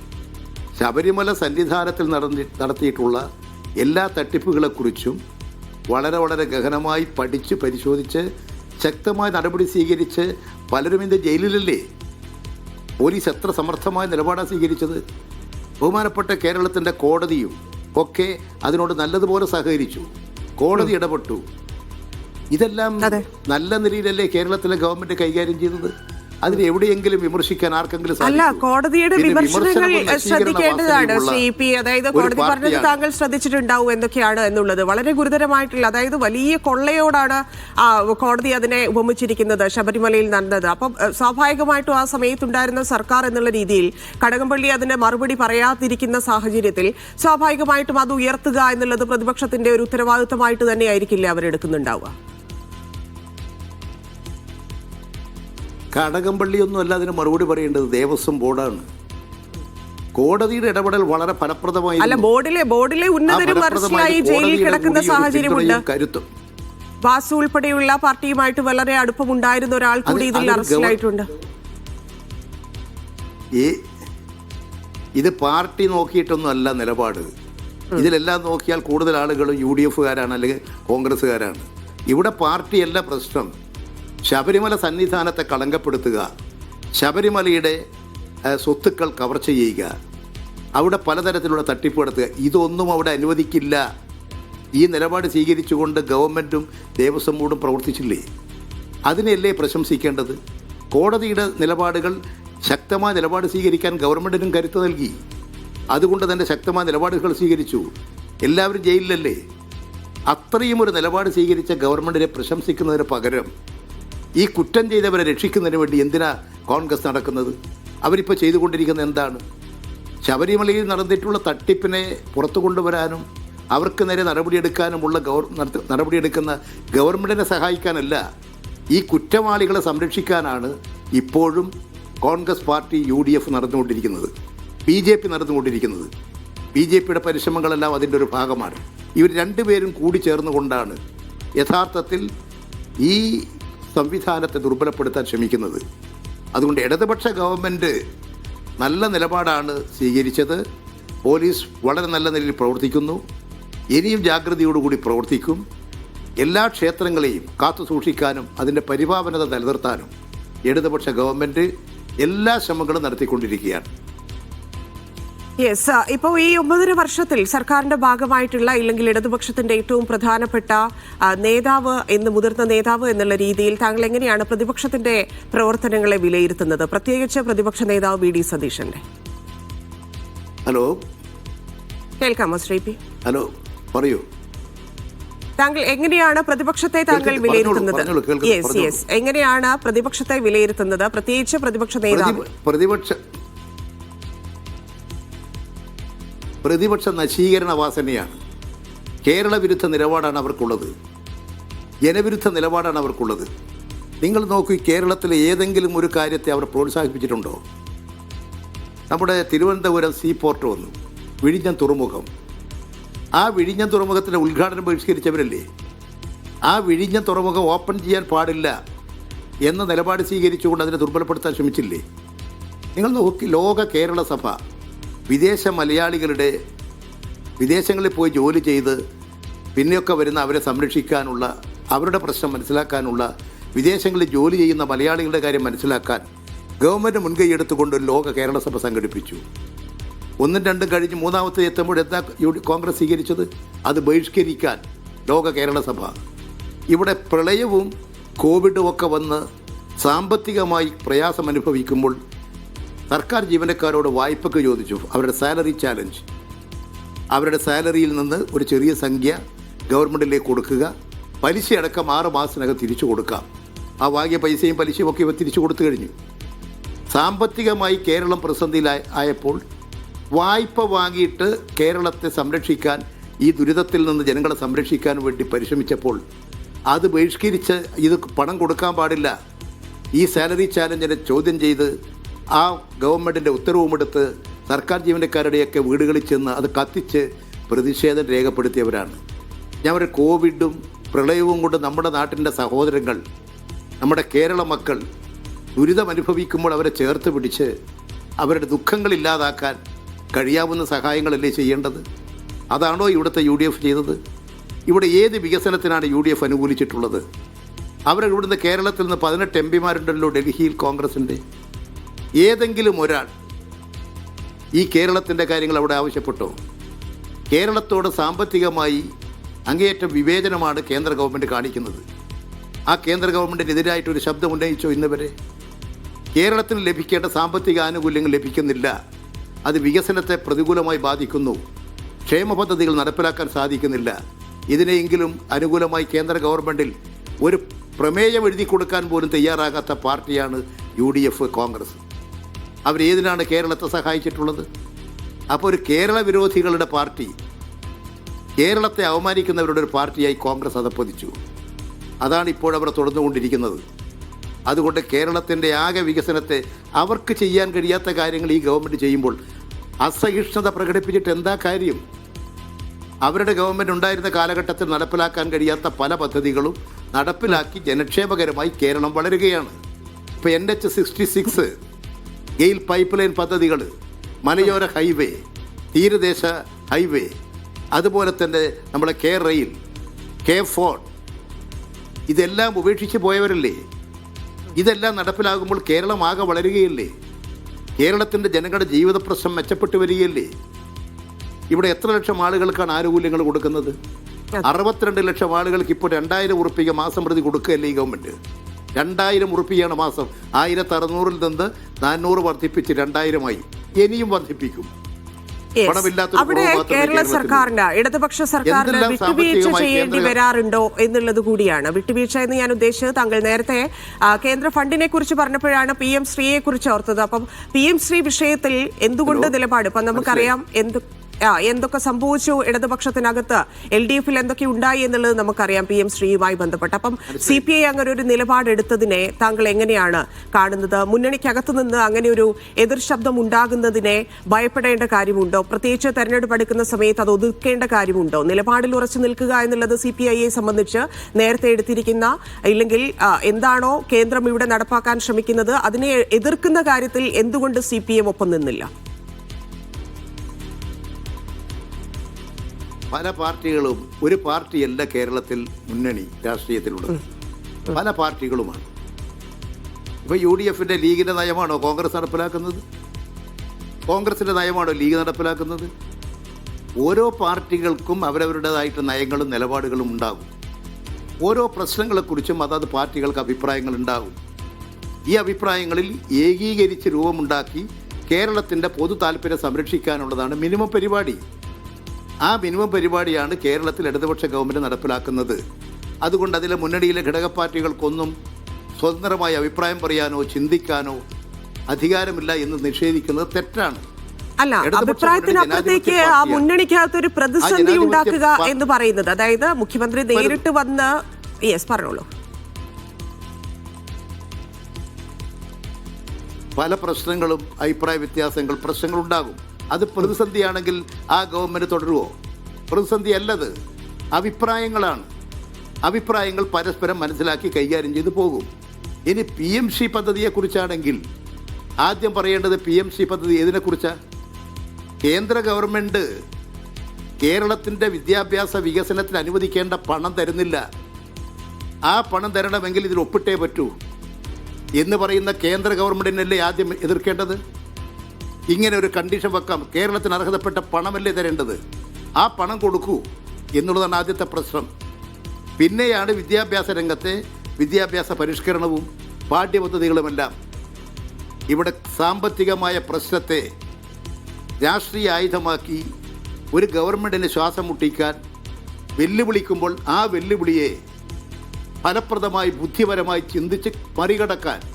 ശബരിമല സന്നിധാനത്തിൽ നടന്നി നടത്തിയിട്ടുള്ള എല്ലാ തട്ടിപ്പുകളെക്കുറിച്ചും വളരെ വളരെ ഗഹനമായി പഠിച്ച് പരിശോധിച്ച് ശക്തമായ നടപടി സ്വീകരിച്ച് പലരും ഇന്ന് ജയിലിലല്ലേ? പോലീസ് എത്ര സമർത്ഥമായ നിലപാടാണ് സ്വീകരിച്ചത്? ബഹുമാനപ്പെട്ട കേരളത്തിന്റെ കോടതിയും ഒക്കെ അതിനോട് നല്ലതുപോലെ സഹകരിച്ചു. കോടതി ഇടപെട്ടു. ഇതെല്ലാം നല്ല നിലയിലല്ലേ കേരളത്തിലെ ഗവൺമെന്റ് കൈകാര്യം ചെയ്തത്? അതിന് എവിടെയെങ്കിലും വിമർശിക്കാൻ ആർക്കെങ്കിലും അല്ല കോടതിയുടെ വിമർശനങ്ങൾ ശ്രദ്ധിക്കേണ്ടതാണ് സി ശ്രീ പി അതായത് കോടതി പറഞ്ഞത് താങ്കൾ ശ്രദ്ധിച്ചിട്ടുണ്ടാവും എന്തൊക്കെയാണ് എന്നുള്ളത്. വളരെ ഗുരുതരമായിട്ടുള്ള അതായത് വലിയ കൊള്ളയോടാണ് കോടതി അതിനെ ഉപമിച്ചിരിക്കുന്നത് ശബരിമലയിൽ നടന്നത്. അപ്പം സ്വാഭാവികമായിട്ടും ആ സമയത്തുണ്ടായിരുന്ന സർക്കാർ എന്നുള്ള രീതിയിൽ കടകംപള്ളി അതിന് മറുപടി പറയാതിരിക്കുന്ന സാഹചര്യത്തിൽ സ്വാഭാവികമായിട്ടും അത് ഉയർത്തുക എന്നുള്ളത് പ്രതിപക്ഷത്തിന്റെ ഒരു ഉത്തരവാദിത്തമായിട്ട് തന്നെയായിരിക്കില്ലേ അവരെടുക്കുന്നുണ്ടാവുക? കടകംപള്ളിയൊന്നും അല്ല അതിന് മറുപടി പറയേണ്ടത് ദേവസ്വം ബോർഡാണ്. കോടതിയുടെ ഇടപെടൽ വളരെ ഫലപ്രദമായി അല്ല ബോർഡിലെ ബോർഡിലെ ഉന്നതരും അറസ്റ്റിലായി ജയിലിൽ കിടക്കുന്ന സാഹചര്യമുണ്ട്. കരുത്തും. വാസു ഉൾപ്പെടെയുള്ള പാർട്ടിയുമായിട്ട് വളരെ അടുപ്പമുണ്ടായിരുന്ന ഒരാൾ കൂടി ഇതിൽ അറസ്റ്റിലായിട്ടുണ്ട്. ഈ ഇത് പാർട്ടി നോക്കിയിട്ടൊന്നും അല്ല നിലപാട് ഇതിലെല്ലാം നോക്കിയാൽ കൂടുതൽ ആളുകളും യു ഡി എഫുകാരാണ് അല്ലെങ്കിൽ കോൺഗ്രസ്സുകാരാണ്. ഇവിടെ പാർട്ടിയല്ല പ്രശ്നം. ശബരിമല സന്നിധാനത്തെ കളങ്കപ്പെടുത്തുക. ശബരിമലയുടെ സ്വത്തുക്കൾ കവർച്ച ചെയ്യുക. അവിടെ പലതരത്തിലുള്ള തട്ടിപ്പ് നടത്തുക. ഇതൊന്നും അവിടെ അനുവദിക്കില്ല. ഈ നിലപാട് സ്വീകരിച്ചുകൊണ്ട് ഗവൺമെന്റും ദേവസ്വം ബോർഡും പ്രവർത്തിച്ചില്ലേ? അതിനെയല്ലേ പ്രശംസിക്കേണ്ടത്? കോടതിയുടെ നിലപാടുകൾ ശക്തമായ നിലപാട് സ്വീകരിക്കാൻ ഗവൺമെന്റിനും കരുത്ത് നൽകി. അതുകൊണ്ട് തന്നെ ശക്തമായ നിലപാടുകൾ സ്വീകരിച്ചു. എല്ലാവരും ജയിലിലല്ലേ? അത്രയും ഒരു നിലപാട് സ്വീകരിച്ച ഗവൺമെന്റിനെ പ്രശംസിക്കുന്നതിന് പകരം ഈ കുറ്റം ചെയ്തവരെ രക്ഷിക്കുന്നതിന് വേണ്ടി എന്തിനാ കോൺഗ്രസ് നടക്കുന്നത്? അവരിപ്പോൾ ചെയ്തുകൊണ്ടിരിക്കുന്നത് എന്താണ്? ശബരിമലയിൽ നടന്നിട്ടുള്ള തട്ടിപ്പിനെ പുറത്തു കൊണ്ടുവരാനും അവർക്ക് നേരെ നടപടിയെടുക്കാനുമുള്ള ഗവർ നടപടിയെടുക്കുന്ന ഗവൺമെന്റിനെ സഹായിക്കാനല്ല ഈ കുറ്റവാളികളെ സംരക്ഷിക്കാനാണ് ഇപ്പോഴും Congress party U D F നടന്നുകൊണ്ടിരിക്കുന്നത്. ബി ജെ പി നടന്നുകൊണ്ടിരിക്കുന്നത്. ബി ജെ പിയുടെ പരിശ്രമങ്ങളെല്ലാം അതിന്റെ ഒരു ഭാഗമാണ്. ഇവർ രണ്ടുപേരും കൂടി ചേർന്നുകൊണ്ടാണ്. യഥാർത്ഥത്തിൽ ഈ സംവിധാനത്തെ ദുർബലപ്പെടുത്താൻ ശ്രമിക്കുന്നത്. അതുകൊണ്ട് ഇടതുപക്ഷ ഗവൺമെന്റ് നല്ല നിലപാടാണ് സ്വീകരിച്ചത്. പോലീസ് വളരെ നല്ല നിലയിൽ പ്രവർത്തിക്കുന്നു. ഇനിയും ജാഗ്രതയോടുകൂടി പ്രവർത്തിക്കും. എല്ലാ ക്ഷേത്രങ്ങളെയും കാത്തു സൂക്ഷിക്കാനും അതിന്റെ പരിപാവനത നിലനിർത്താനും ഇടതുപക്ഷ ഗവൺമെന്റ് എല്ലാ ശ്രമങ്ങളും നടത്തിക്കൊണ്ടിരിക്കുകയാണ്. യെസ് ഇപ്പോൾ ഈ ഒമ്പതര വർഷത്തിൽ സർക്കാരിന്റെ ഭാഗമായിട്ടുള്ള ഇല്ലെങ്കിൽ ഇടതുപക്ഷത്തിന്റെ ഏറ്റവും പ്രധാനപ്പെട്ട നേതാവ് എന്ന് മുതിർന്ന നേതാവ് എന്നുള്ള രീതിയിൽ താങ്കൾ എങ്ങനെയാണ് പ്രതിപക്ഷത്തിന്റെ പ്രവർത്തനങ്ങളെ വിലയിരുത്തുന്നത്? പ്രത്യേകിച്ച് പ്രതിപക്ഷ നേതാവ് വി. ഡി. സതീശന്റെ. ഹലോ കേൾക്കാമോ ശ്രീ പി? ഹലോ പറയൂ. താങ്കൾ എങ്ങനെയാണ് പ്രതിപക്ഷത്തെ താങ്കൾ വിലയിരുത്തുന്നത്? യെസ്. യെസ് എങ്ങനെയാണ് പ്രതിപക്ഷത്തെ വിലയിരുത്തുന്നത്? പ്രത്യേകിച്ച് പ്രതിപക്ഷ നേതാവ്. പ്രതിപക്ഷ പ്രതിപക്ഷ നശീകരണ വാസനയാണ്. കേരള വിരുദ്ധ നിലപാടാണ് അവർക്കുള്ളത്. ജനവിരുദ്ധ നിലപാടാണ് അവർക്കുള്ളത്. നിങ്ങൾ നോക്കി കേരളത്തിലെ ഏതെങ്കിലും ഒരു കാര്യത്തെ അവർ പ്രോത്സാഹിപ്പിച്ചിട്ടുണ്ടോ? നമ്മുടെ തിരുവനന്തപുരം സീ പോർട്ട് വന്നു. വിഴിഞ്ഞം തുറമുഖം. ആ വിഴിഞ്ഞം തുറമുഖത്തിന്റെ ഉദ്ഘാടനം ബഹിഷ്കരിച്ചവരല്ലേ? ആ വിഴിഞ്ഞം തുറമുഖം ഓപ്പൺ ചെയ്യാൻ പാടില്ല എന്ന നിലപാട് സ്വീകരിച്ചുകൊണ്ട് അതിനെ ദുർബലപ്പെടുത്താൻ ശ്രമിച്ചില്ലേ? നിങ്ങൾ നോക്കി ലോക കേരള സഭ വിദേശ മലയാളികളുടെ വിദേശങ്ങളിൽ പോയി ജോലി ചെയ്ത് പിന്നെയൊക്കെ വരുന്ന അവരെ സംരക്ഷിക്കാനുള്ള അവരുടെ പ്രശ്നം മനസ്സിലാക്കാനുള്ള വിദേശങ്ങളിൽ ജോലി ചെയ്യുന്ന മലയാളികളുടെ കാര്യം മനസ്സിലാക്കാൻ ഗവൺമെന്റ് മുൻകൈ എടുത്തുകൊണ്ട് ഒരു ലോക കേരള സഭ സംഘടിപ്പിച്ചു. ഒന്നും രണ്ടും കഴിഞ്ഞ് മൂന്നാമത്തെ എത്തുമ്പോൾ എന്താ കോൺഗ്രസ് സ്വീകരിച്ചത്? അത് ബഹിഷ്കരിക്കാൻ ലോക കേരള സഭ. ഇവിടെ പ്രളയവും കോവിഡും ഒക്കെ വന്ന് സാമ്പത്തികമായി പ്രയാസം അനുഭവിക്കുമ്പോൾ സർക്കാർ ജീവനക്കാരോട് വായ്പക്ക് ചോദിച്ചു. അവരുടെ സാലറി ചാലഞ്ച്. അവരുടെ സാലറിയിൽ നിന്ന് ഒരു ചെറിയ സംഖ്യ ഗവൺമെന്റിലേക്ക് കൊടുക്കുക. പലിശയടക്കം ആറ് മാസത്തിനകം തിരിച്ചു കൊടുക്കാം ആ വാങ്ങിയ പൈസയും പലിശയും ഒക്കെ ഇവ തിരിച്ചു കൊടുത്തു കഴിഞ്ഞു. സാമ്പത്തികമായി കേരളം പ്രതിസന്ധിയിലായി ആയപ്പോൾ വായ്പ വാങ്ങിയിട്ട് കേരളത്തെ സംരക്ഷിക്കാൻ ഈ ദുരിതത്തിൽ നിന്ന് ജനങ്ങളെ സംരക്ഷിക്കാൻ വേണ്ടി പരിശ്രമിച്ചപ്പോൾ അത് ബഹിഷ്കരിച്ച് ഇത് പണം കൊടുക്കാൻ പാടില്ല. ഈ സാലറി ചാലഞ്ചിനെ ചോദ്യം ചെയ്ത് ആ ഗവൺമെന്റിന്റെ ഉത്തരവുമെടുത്ത് സർക്കാർ ജീവനക്കാരുടെയൊക്കെ വീടുകളിൽ ചെന്ന് അത് കത്തിച്ച് പ്രതിഷേധം രേഖപ്പെടുത്തിയവരാണ്. ഞാൻ ഒരു കോവിഡും പ്രളയവും കൊണ്ട് നമ്മുടെ നാട്ടിന്റെ സഹോദരങ്ങൾ നമ്മുടെ കേരള മക്കൾ ദുരിതം അനുഭവിക്കുമ്പോൾ അവരെ ചേർത്ത് പിടിച്ച് അവരുടെ ദുഃഖങ്ങൾ ഇല്ലാതാക്കാൻ കഴിയാവുന്ന സഹായങ്ങളല്ലേ ചെയ്യേണ്ടത്? അതാണോ ഇവിടുത്തെ യു ഡി എഫ് ചെയ്തത്? ഇവിടെ ഏത് വികസനത്തിനാണ് യു ഡി എഫ് അനുകൂലിച്ചിട്ടുള്ളത്? അവർ ഇവിടുന്ന് കേരളത്തിൽ നിന്ന് പതിനെട്ട് എം പിമാരുണ്ടല്ലോ ഡൽഹിയിൽ കോൺഗ്രസിന്റെ. ഏതെങ്കിലും ഒരാൾ ഈ കേരളത്തിന്റെ കാര്യങ്ങൾ അവിടെ ആവശ്യപ്പെട്ടോ? കേരളത്തോട് സാമ്പത്തികമായി അങ്ങേയറ്റം വിവേചനമാണ് കേന്ദ്ര ഗവൺമെന്റ് കാണിക്കുന്നത്. ആ കേന്ദ്ര ഗവൺമെന്റിനെതിരായിട്ടൊരു ശബ്ദം ഉന്നയിച്ചോ ഇന്ന് വരെ കേരളത്തിന് ലഭിക്കേണ്ട സാമ്പത്തിക ആനുകൂല്യങ്ങൾ ലഭിക്കുന്നില്ല. അത് വികസനത്തെ പ്രതികൂലമായി ബാധിക്കുന്നു. ക്ഷേമ പദ്ധതികൾ നടപ്പിലാക്കാൻ സാധിക്കുന്നില്ല. ഇതിനെയെങ്കിലും അനുകൂലമായി കേന്ദ്ര ഗവൺമെന്റിൽ ഒരു പ്രമേയം എഴുതി കൊടുക്കാൻ പോലും തയ്യാറാകാത്ത പാർട്ടിയാണ് യു കോൺഗ്രസ്. അവരേതിനാണ് കേരളത്തെ സഹായിച്ചിട്ടുള്ളത്? അപ്പോൾ ഒരു കേരള വിരോധികളുടെ പാർട്ടി കേരളത്തെ അവമാനിക്കുന്നവരുടെ ഒരു പാർട്ടിയായി കോൺഗ്രസ് അതപ്പതിച്ചു. അതാണ് ഇപ്പോൾ അവർ തുടർന്നുകൊണ്ടിരിക്കുന്നത് അതുകൊണ്ട് കേരളത്തിന്റെ ആകെ വികസനത്തെ അവർക്ക് ചെയ്യാൻ കഴിയാത്ത കാര്യങ്ങൾ ഈ ഗവൺമെന്റ് ചെയ്യുമ്പോൾ അസഹിഷ്ണുത പ്രകടിപ്പിച്ചിട്ട് എന്താ കാര്യം? അവരുടെ ഗവൺമെന്റ് ഉണ്ടായിരുന്ന കാലഘട്ടത്തിൽ നടപ്പിലാക്കാൻ കഴിയാത്ത പല പദ്ധതികളും നടപ്പിലാക്കി ജനക്ഷേമകരമായി കേരളം വളരുകയാണ്. ഇപ്പോൾ N H sixty six GAIL pipe line പദ്ധതികൾ മലയോര ഹൈവേ തീരദേശ ഹൈവേ അതുപോലെ തന്നെ നമ്മുടെ കെ റെയിൽ കെ ഫോൺ ഇതെല്ലാം ഉപേക്ഷിച്ച് പോയവരല്ലേ? ഇതെല്ലാം നടപ്പിലാകുമ്പോൾ കേരളം ആകെ വളരുകയല്ലേ? കേരളത്തിന്റെ ജനങ്ങളുടെ ജീവിത പ്രശ്നം മെച്ചപ്പെട്ടു വരികയല്ലേ? ഇവിടെ എത്ര ലക്ഷം ആളുകൾക്കാണ് ആനുകൂല്യങ്ങൾ കൊടുക്കുന്നത്? അറുപത്തിരണ്ട് ലക്ഷം ആളുകൾക്ക് ഇപ്പോൾ രണ്ടായിരം ഉറുപ്പിക മാസം പ്രതി കൊടുക്കുകയല്ലേ ഈ ഗവൺമെന്റ്? രണ്ടായിരം ഉറുപ്പിയാണ് മാസം. ആയിരത്തി അറുന്നൂറിൽ നിന്ന് നാനൂറ് വർദ്ധിപ്പിച്ച് രണ്ടായിരമായി. ഇനിയും വർദ്ധിപ്പിക്കും. അവിടെ കേരള സർക്കാരിന്റെ സർക്കാരിന് ഇടതുപക്ഷ സർക്കാരിന് വിട്ടുവീഴ്ച ചെയ്യേണ്ടി വരാറുണ്ടോ എന്നുള്ളത് കൂടിയാണ്. വിട്ടുവീഴ്ച എന്ന് ഞാൻ ഉദ്ദേശിച്ചത് താങ്കൾ നേരത്തെ കേന്ദ്ര ഫണ്ടിനെ കുറിച്ച് പറഞ്ഞപ്പോഴാണ് പി എം ശ്രീയെ കുറിച്ച് ഓർത്തത്. അപ്പം പി എം ശ്രീ വിഷയത്തിൽ എന്തുകൊണ്ട് നിലപാട്? ഇപ്പം നമുക്കറിയാം എന്ത് എന്തൊക്കെ സംഭവിച്ചു ഇടതുപക്ഷത്തിനകത്ത്? എൽ ഡി എഫിൽ എന്തൊക്കെ ഉണ്ടായി എന്നുള്ളത് നമുക്കറിയാം. പി എം ശ്രീയുമായി ബന്ധപ്പെട്ട്. അപ്പം സി പി ഐ അങ്ങനെ ഒരു നിലപാടെടുത്തതിനെ താങ്കൾ എങ്ങനെയാണ് കാണുന്നത്? മുന്നണിക്കകത്ത് നിന്ന് അങ്ങനെ ഒരു എതിർ ശബ്ദം ഉണ്ടാകുന്നതിനെ ഭയപ്പെടേണ്ട കാര്യമുണ്ടോ? പ്രത്യേകിച്ച് തെരഞ്ഞെടുപ്പ് എടുക്കുന്ന സമയത്ത് അത് ഒതുക്കേണ്ട കാര്യമുണ്ടോ? നിലപാടിൽ ഉറച്ചു നിൽക്കുക എന്നുള്ളത് സി പി ഐയെ സംബന്ധിച്ച് നേരത്തെ എടുത്തിരിക്കുന്ന ഇല്ലെങ്കിൽ എന്താണോ കേന്ദ്രം ഇവിടെ നടപ്പാക്കാൻ ശ്രമിക്കുന്നത് അതിനെ എതിർക്കുന്ന കാര്യത്തിൽ എന്തുകൊണ്ട് സി പി എം ഒപ്പം നിന്നില്ല? പല പാർട്ടികളും ഒരു പാർട്ടിയല്ല കേരളത്തിൽ മുന്നണി രാഷ്ട്രീയത്തിലുള്ളത്. പല പാർട്ടികളുമാണ്. ഇപ്പൊ യു ഡി എഫിന്റെ ലീഗിന്റെ നയമാണോ കോൺഗ്രസ് നടപ്പിലാക്കുന്നത്? കോൺഗ്രസിന്റെ നയമാണോ ലീഗ് നടപ്പിലാക്കുന്നത്? ഓരോ പാർട്ടികൾക്കും അവരവരുടേതായിട്ട് നയങ്ങളും നിലപാടുകളും ഉണ്ടാകും. ഓരോ പ്രശ്നങ്ങളെക്കുറിച്ചും അതത് പാർട്ടികൾക്ക് അഭിപ്രായങ്ങൾ ഉണ്ടാകും. ഈ അഭിപ്രായങ്ങളിൽ ഏകീകരിച്ച് രൂപമുണ്ടാക്കി കേരളത്തിന്റെ പൊതു താല്പര്യം സംരക്ഷിക്കാനുള്ളതാണ് മിനിമം പരിപാടി. ആ മിനിമം പരിപാടിയാണ് കേരളത്തിൽ ഇടതുപക്ഷ ഗവൺമെന്റ് നടപ്പിലാക്കുന്നത്. അതുകൊണ്ട് അതിലെ മുന്നണിയിലെ ഘടക പാർട്ടികൾക്കൊന്നും സ്വതന്ത്രമായി അഭിപ്രായം പറയാനോ ചിന്തിക്കാനോ അധികാരമില്ല എന്ന് നിഷേധിക്കുന്നത് തെറ്റാണ്. അല്ല അഭിപ്രായത്തിനപ്പുറത്തേക്ക് ആ ജനാധിപത്യ മുന്നണിക്കകത്ത് ഒരു പ്രതിസന്ധി ഉണ്ടാക്കുക എന്ന് പറയുന്നത്. അതായത് മുഖ്യമന്ത്രി നേരിട്ട് വന്ന് യെസ് പറഞ്ഞോളൂ. പല പ്രശ്നങ്ങളും അഭിപ്രായ വ്യത്യാസങ്ങൾ പ്രശ്നങ്ങളുണ്ടാകും. അത് പ്രതിസന്ധിയാണെങ്കിൽ ആ ഗവൺമെന്റ് തുടരുമോ പ്രതിസന്ധി അല്ലത് അഭിപ്രായങ്ങളാണ്. അഭിപ്രായങ്ങൾ പരസ്പരം മനസ്സിലാക്കി കൈകാര്യം ചെയ്തു പോകും. ഇനി പി എം സി പദ്ധതിയെക്കുറിച്ചാണെങ്കിൽ ആദ്യം പറയേണ്ടത് പി എം സി പദ്ധതി ഏതിനെക്കുറിച്ചാണ് കേന്ദ്ര ഗവൺമെന്റ് കേരളത്തിന്റെ വിദ്യാഭ്യാസ വികസനത്തിന് അനുവദിക്കേണ്ട പണം തരുന്നില്ല. ആ പണം തരണമെങ്കിൽ ഇതിൽ ഒപ്പിട്ടേ പറ്റൂ. എന്ന് പറയുന്ന കേന്ദ്ര ഗവൺമെന്റിനല്ലേ ആദ്യം എതിർക്കേണ്ടത്? ഇങ്ങനെ ഒരു കണ്ടീഷൻ വെക്കാം. കേരളത്തിന് അർഹതപ്പെട്ട പണമല്ലേ തരേണ്ടത്? ആ പണം കൊടുക്കൂ എന്നുള്ളതാണ് ആദ്യത്തെ പ്രശ്നം. പിന്നെയാണ് വിദ്യാഭ്യാസ രംഗത്തെ വിദ്യാഭ്യാസ പരിഷ്കരണവും പാഠ്യപദ്ധതികളുമെല്ലാം. ഇവിടെ സാമ്പത്തികമായ പ്രശ്നത്തെ രാഷ്ട്രീയ ആയുധമാക്കി ഒരു ഗവൺമെന്റിന് ശ്വാസം മുട്ടിക്കാൻ വെല്ലുവിളിക്കുമ്പോൾ ആ വെല്ലുവിളിയെ ഫലപ്രദമായി ബുദ്ധിപരമായി ചിന്തിച്ച് മറികടക്കാൻ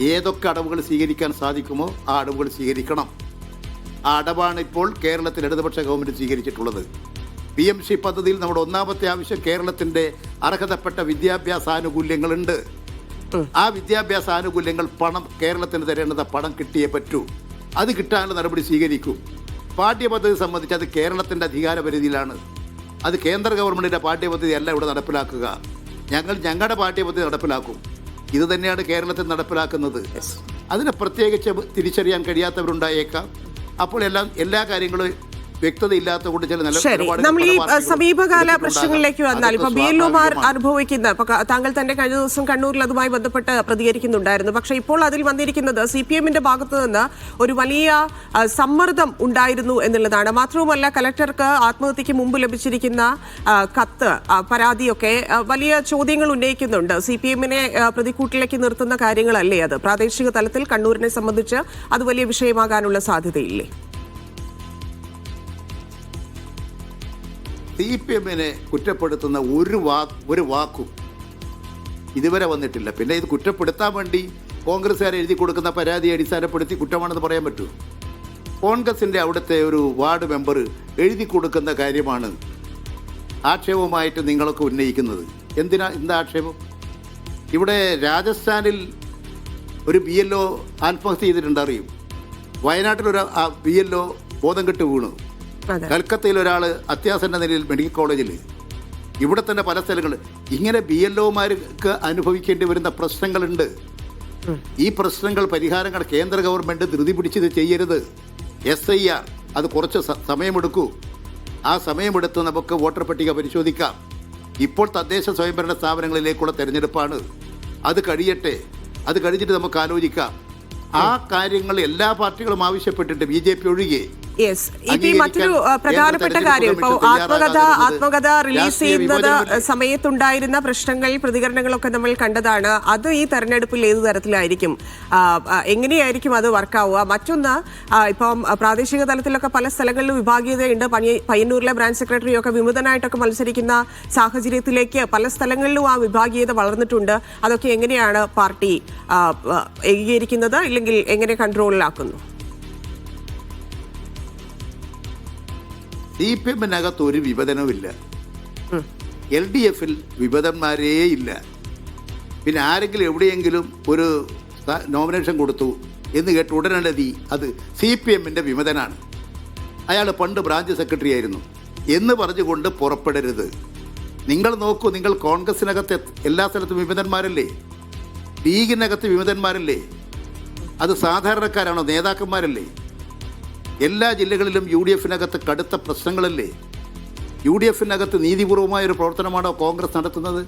ഏതൊക്കെ അടവുകൾ സ്വീകരിക്കാൻ സാധിക്കുമോ ആ അടവുകൾ സ്വീകരിക്കണം. ആ അടവാണ് ഇപ്പോൾ കേരളത്തിൽ ഇടതുപക്ഷ ഗവൺമെന്റ് സ്വീകരിച്ചിട്ടുള്ളത്. പി എം സി പദ്ധതിയിൽ നമ്മുടെ ഒന്നാമത്തെ ആവശ്യം കേരളത്തിന്റെ അർഹതപ്പെട്ട വിദ്യാഭ്യാസ ആനുകൂല്യങ്ങളുണ്ട് ആ വിദ്യാഭ്യാസ ആനുകൂല്യങ്ങൾ പണം കേരളത്തിന് തരേണ്ടത് പണം കിട്ടിയേ പറ്റൂ. അത് കിട്ടാനുള്ള നടപടി സ്വീകരിക്കും. പാഠ്യപദ്ധതി സംബന്ധിച്ച് അത് കേരളത്തിന്റെ അധികാര പരിധിയിലാണ് അത് കേന്ദ്ര ഗവൺമെന്റിന്റെ പാഠ്യപദ്ധതി അല്ല ഇവിടെ നടപ്പിലാക്കുക. ഞങ്ങൾ ഞങ്ങളുടെ പാഠ്യപദ്ധതി നടപ്പിലാക്കും. ഇത് തന്നെയാണ് കേരളത്തിൽ നടപ്പിലാക്കുന്നത്. അതിനെ പ്രത്യേകിച്ച് തിരിച്ചറിയാൻ കഴിയാത്തവരുണ്ടായേക്കാം. അപ്പോൾ എല്ലാം എല്ലാ കാര്യങ്ങളും വ്യക്തതയില്ലാത്ത കൊണ്ട് ചില നല്ല ശരി നമ്മൾ ഈ സമീപകാല. പ്രശ്നങ്ങളിലേക്ക് വന്നാൽ ഇപ്പൊ ബി എൽ ഒമാർ അനുഭവിക്കുന്ന ഇപ്പൊ താങ്കൾ തന്നെ കഴിഞ്ഞ ദിവസം കണ്ണൂരിൽ അതുമായി ബന്ധപ്പെട്ട് പ്രതികരിക്കുന്നുണ്ടായിരുന്നു. പക്ഷേ ഇപ്പോൾ അതിൽ വന്നിരിക്കുന്നത് സി പി എമ്മിന്റെ ഭാഗത്തു നിന്ന് ഒരു വലിയ സമ്മർദ്ദം ഉണ്ടായിരുന്നു എന്നുള്ളതാണ്. മാത്രവുമല്ല കലക്ടർക്ക് ആത്മഹത്യക്ക് മുമ്പ് ലഭിച്ചിരിക്കുന്ന കത്ത് പരാതിയൊക്കെ വലിയ ചോദ്യങ്ങൾ ഉന്നയിക്കുന്നുണ്ട്. സി പി എമ്മിനെ പ്രതിക്കൂട്ടിലേക്ക് നിർത്തുന്ന കാര്യങ്ങളല്ലേ അത്? പ്രാദേശിക തലത്തിൽ കണ്ണൂരിനെ സംബന്ധിച്ച് അത് വലിയ വിഷയമാകാനുള്ള സാധ്യതയില്ലേ? സി പി എമ്മിനെ കുറ്റപ്പെടുത്തുന്ന ഒരു വാ ഒരു വാക്കും ഇതുവരെ വന്നിട്ടില്ല. പിന്നെ ഇത് കുറ്റപ്പെടുത്താൻ വേണ്ടി കോൺഗ്രസ്സുകാർ എഴുതി കൊടുക്കുന്ന പരാതി അടിസ്ഥാനപ്പെടുത്തി കുറ്റമാണെന്ന് പറയാൻ പറ്റുമോ? കോൺഗ്രസിന്റെ അവിടുത്തെ ഒരു വാർഡ് മെമ്പർ എഴുതി കൊടുക്കുന്ന കാര്യമാണ് ആക്ഷേപമായിട്ട് നിങ്ങളൊക്കെ ഉന്നയിക്കുന്നത്. എന്തിനാ എന്താ ആക്ഷേപം? ഇവിടെ രാജസ്ഥാനിൽ ഒരു ബി എൽ ഒ ആത്മഹത്യ ചെയ്തിട്ടുണ്ട് അറിയും വയനാട്ടിൽ ഒരു ബി എൽ ഒ ബോധം കെട്ട് വീണു. കൽക്കത്തയിൽ ഒരാൾ അത്യാസന്ന നിലയിൽ മെഡിക്കൽ കോളേജിൽ. ഇവിടെ തന്നെ പല സ്ഥലങ്ങളിൽ ഇങ്ങനെ ബി എൽ ഒമാർക്ക് അനുഭവിക്കേണ്ടി വരുന്ന പ്രശ്നങ്ങളുണ്ട്. ഈ പ്രശ്നങ്ങൾ പരിഹാരങ്ങൾ കേന്ദ്ര ഗവൺമെന്റ് ധൃതി പിടിച്ചത് ചെയ്യരുത്. എസ് ഐ ആർ അത് കുറച്ച് സമയമെടുക്കൂ. ആ സമയമെടുത്ത് നമുക്ക് വോട്ടർ പട്ടിക പരിശോധിക്കാം. ഇപ്പോൾ തദ്ദേശ സ്വയംഭരണ സ്ഥാപനങ്ങളിലേക്കുള്ള തെരഞ്ഞെടുപ്പാണ്. അത് കഴിയട്ടെ. അത് കഴിഞ്ഞിട്ട് നമുക്ക് ആലോചിക്കാം. ആ കാര്യങ്ങൾ എല്ലാ പാർട്ടികളും ആവശ്യപ്പെട്ടിട്ട് ബി ജെ പി ഒഴികെ. യെസ് ഇപ്പൊ ഈ മറ്റൊരു പ്രധാനപ്പെട്ട കാര്യം. ഇപ്പോൾ തെരഞ്ഞെടുപ്പ് ആത്മകഥ ആത്മകഥ റിലീസ് ചെയ്യുന്നത്? സമയത്തുണ്ടായിരുന്ന പ്രശ്നങ്ങൾ പ്രതികരണങ്ങളൊക്കെ നമ്മൾ കണ്ടതാണ്. അത് ഈ തെരഞ്ഞെടുപ്പിൽ ഏത് തരത്തിലായിരിക്കും? എങ്ങനെയായിരിക്കും അത് വർക്കാവുക മറ്റൊന്ന് ഇപ്പം പ്രാദേശിക തലത്തിലൊക്കെ പല സ്ഥലങ്ങളിലും വിഭാഗീയതയുണ്ട്. പയ്യന്നൂരിലെ ബ്രാഞ്ച് സെക്രട്ടറി ഒക്കെ വിമതനായിട്ടൊക്കെ മത്സരിക്കുന്ന സാഹചര്യത്തിലേക്ക് പല സ്ഥലങ്ങളിലും ആ വിഭാഗീയത വളർന്നിട്ടുണ്ട്. അതൊക്കെ എങ്ങനെയാണ് പാർട്ടി ഏകീകരിക്കുന്നത്? ഇല്ലെങ്കിൽ എങ്ങനെ കൺട്രോളിലാക്കുന്നു സി പി എമ്മിനകത്ത് ഒരു വിഭജനവുമില്ല. എൽ ഡി എഫിൽ വിഭജന്മാരേ ഇല്ല. പിന്നെ ആരെങ്കിലും എവിടെയെങ്കിലും ഒരു നോമിനേഷൻ കൊടുത്തു എന്ന് കേട്ട് ഉടനടി അത് സി പി എമ്മിന്റെ വിമതനാണ്. അയാൾ പണ്ട് ബ്രാഞ്ച് സെക്രട്ടറി ആയിരുന്നു. എന്ന് പറഞ്ഞുകൊണ്ട് പുറപ്പെടരുത്. നിങ്ങൾ നോക്കൂ നിങ്ങൾ കോൺഗ്രസിനകത്ത് എല്ലാ സ്ഥലത്തും വിമതന്മാരല്ലേ? ലീഗിനകത്ത് വിമതന്മാരല്ലേ? അത് സാധാരണക്കാരാണോ നേതാക്കന്മാരല്ലേ? എല്ലാ ജില്ലകളിലും യു ഡി എഫിനകത്ത് കടുത്ത പ്രശ്നങ്ങളല്ലേ? യു ഡി എഫിനകത്ത് നീതിപൂർവമായ ഒരു പ്രവർത്തനമാണോ കോൺഗ്രസ് നടത്തുന്നത്?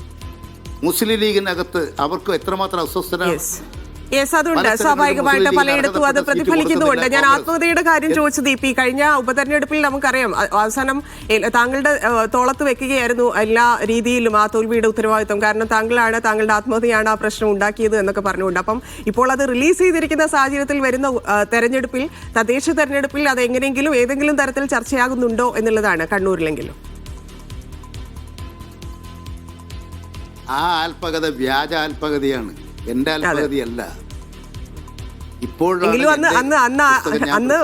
മുസ്ലിം ലീഗിനകത്ത് അവർക്ക് എത്രമാത്രം അസ്വസ്ഥരാണ്? യെസ് അതുണ്ട്. സ്വാഭാവികമായിട്ട് പലയിടത്തും അത് പ്രതിഫലിക്കുന്നുമുണ്ട് പ്രതിഫലിക്കുന്നുണ്ട്. ഞാൻ ആത്മഹത്യയുടെ കാര്യം ചോദിച്ചത് ദീപി കഴിഞ്ഞ ഉപതെരഞ്ഞെടുപ്പിൽ നമുക്കറിയാം. അവസാനം താങ്കളുടെ തോളത്ത് വെക്കുകയായിരുന്നു എല്ലാ രീതിയിലും ആ തോൽവിയുടെ ഉത്തരവാദിത്വം. കാരണം താങ്കളാണ് താങ്കളുടെ ആത്മഹത്യയാണ് ആ പ്രശ്നം ഉണ്ടാക്കിയത് എന്നൊക്കെ പറഞ്ഞുകൊണ്ട്. അപ്പം ഇപ്പോൾ അത് റിലീസ് ചെയ്തിരിക്കുന്ന സാഹചര്യത്തിൽ വരുന്ന തെരഞ്ഞെടുപ്പിൽ തദ്ദേശ തെരഞ്ഞെടുപ്പിൽ അത് എങ്ങനെയെങ്കിലും ഏതെങ്കിലും തരത്തിൽ ചർച്ചയാകുന്നുണ്ടോ എന്നുള്ളതാണ് കണ്ണൂരിലെങ്കിലും. ആ ആത്മകഥ വ്യാജ ആത്മകഥയാണ് ഇപ്പോഴാണ് എങ്കിലും അന്ന് അന്ന്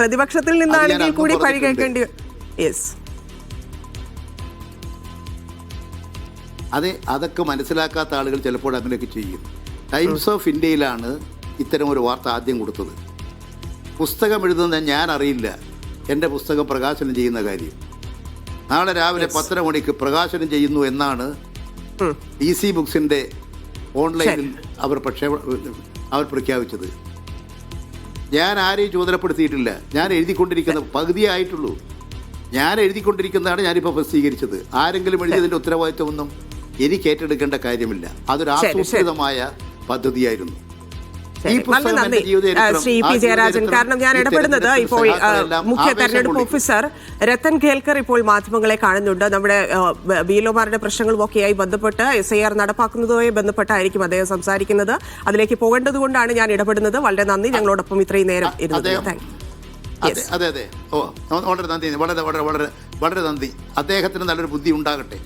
പ്രതിപക്ഷത്തിൽ നിന്നാണെങ്കിൽ കൂടി പഴി കേൾക്കേണ്ടി യെസ്. അതെ അതൊക്കെ മനസ്സിലാക്കാത്ത ആളുകൾ ചിലപ്പോൾ അങ്ങനെയൊക്കെ ചെയ്യും. ടൈംസ് ഓഫ് ഇന്ത്യയിലാണ് ഇത്തരം ഒരു വാർത്ത ആദ്യം കൊടുത്തത്. പുസ്തകം എഴുതുന്ന ഞാൻ അറിയില്ല. എന്റെ പുസ്തകം പ്രകാശനം ചെയ്യുന്ന കാര്യം. നാളെ രാവിലെ പത്തര മണിക്ക് പ്രകാശനം ചെയ്യുന്നു എന്നാണ്. ഡി സി ബുക്സിന്റെ ഓൺലൈനിൽ അവർ പക്ഷേ അവർ പ്രഖ്യാപിച്ചത്. ഞാൻ ആരെയും ചുമതലപ്പെടുത്തിയിട്ടില്ല. ഞാൻ എഴുതിക്കൊണ്ടിരിക്കുന്ന പകുതിയായിട്ടുള്ളൂ. ഞാൻ എഴുതിക്കൊണ്ടിരിക്കുന്നതാണ് ഞാനിപ്പോൾ പ്രസിദ്ധീകരിച്ചത്. ആരെങ്കിലും എഴുതിയതിന്റെ ഉത്തരവാദിത്വമൊന്നും എനിക്ക് ഏറ്റെടുക്കേണ്ട കാര്യമില്ല. അതൊരു. ആസൂത്രിതമായ പദ്ധതിയായിരുന്നു. വളരെ നന്ദി ശ്രീ പി ജയരാജൻ. കാരണം ഞാൻ ഇടപെടുന്നത് ഇപ്പോൾ മുഖ്യ തെരഞ്ഞെടുപ്പ് ഓഫീസർ രത്തൻ കേൽക്കർ ഇപ്പോൾ മാധ്യമങ്ങളെ കാണുന്നുണ്ട്. നമ്മുടെ ബിഎൽഒമാരുടെ പ്രശ്നങ്ങളും ഒക്കെയായി ബന്ധപ്പെട്ട് എസ് ഐ ആർ നടപ്പാക്കുന്നതുമായി ബന്ധപ്പെട്ടായിരിക്കും അദ്ദേഹം സംസാരിക്കുന്നത്. അതിലേക്ക് പോകേണ്ടത് കൊണ്ടാണ് ഞാൻ ഇടപെടുന്നത്. വളരെ നന്ദി. ഞങ്ങളോടൊപ്പം ഇത്രയും നേരം ഇരുന്നത് അതെ അതെ അതെ. ഓ വളരെ നന്ദി. വളരെ വളരെ വളരെ വളരെ നന്ദി. അദ്ദേഹത്തിന് നല്ലൊരു ബുദ്ധി ഉണ്ടാകട്ടെ.